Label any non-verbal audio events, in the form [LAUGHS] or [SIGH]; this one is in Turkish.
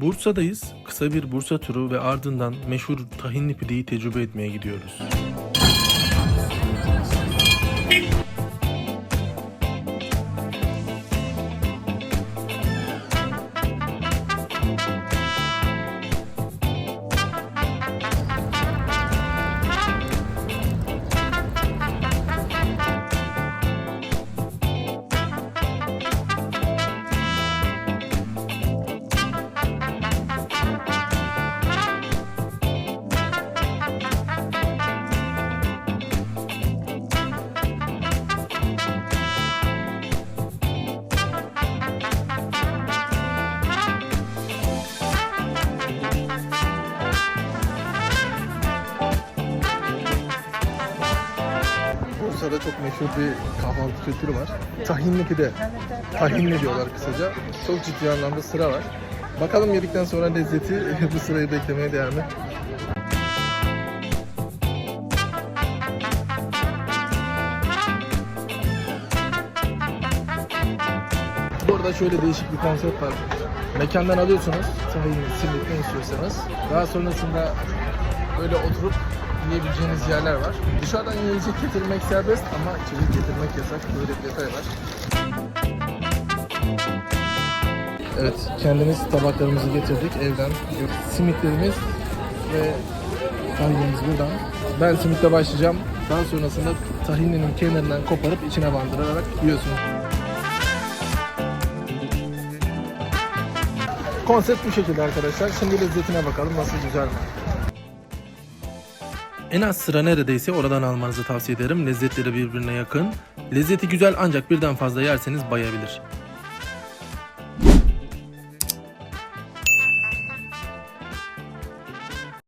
Bursa'dayız. Kısa bir Bursa turu ve ardından meşhur tahinli pideyi tecrübe etmeye gidiyoruz. Bursa'da çok meşhur bir kahvaltı kültürü var. Tahinli pide. Tahinli diyorlar kısaca. Çok ciddi anlamda sıra var. Bakalım yedikten sonra lezzeti [LAUGHS] bu sırayı beklemeye değer mi? Burada şöyle değişik bir konsept var. Mekandan alıyorsunuz tahin, simit ne istiyorsanız. Daha sonrasında böyle oturup yiyebileceğiniz yerler var. Dışarıdan yiyecek getirmek serbest ama içecek getirmek yasak. Böyle bir detay var. Evet, kendimiz tabaklarımızı getirdik evden. Simitlerimiz ve tahinimiz buradan. Ben simitle başlayacağım. Daha sonrasında tahininin kenarından koparıp içine bandırarak yiyorsunuz. Konsept bu şekilde arkadaşlar. Şimdi lezzetine bakalım nasıl güzel mi? En az sıra neredeyse oradan almanızı tavsiye ederim. Lezzetleri birbirine yakın. Lezzeti güzel ancak birden fazla yerseniz bayabilir.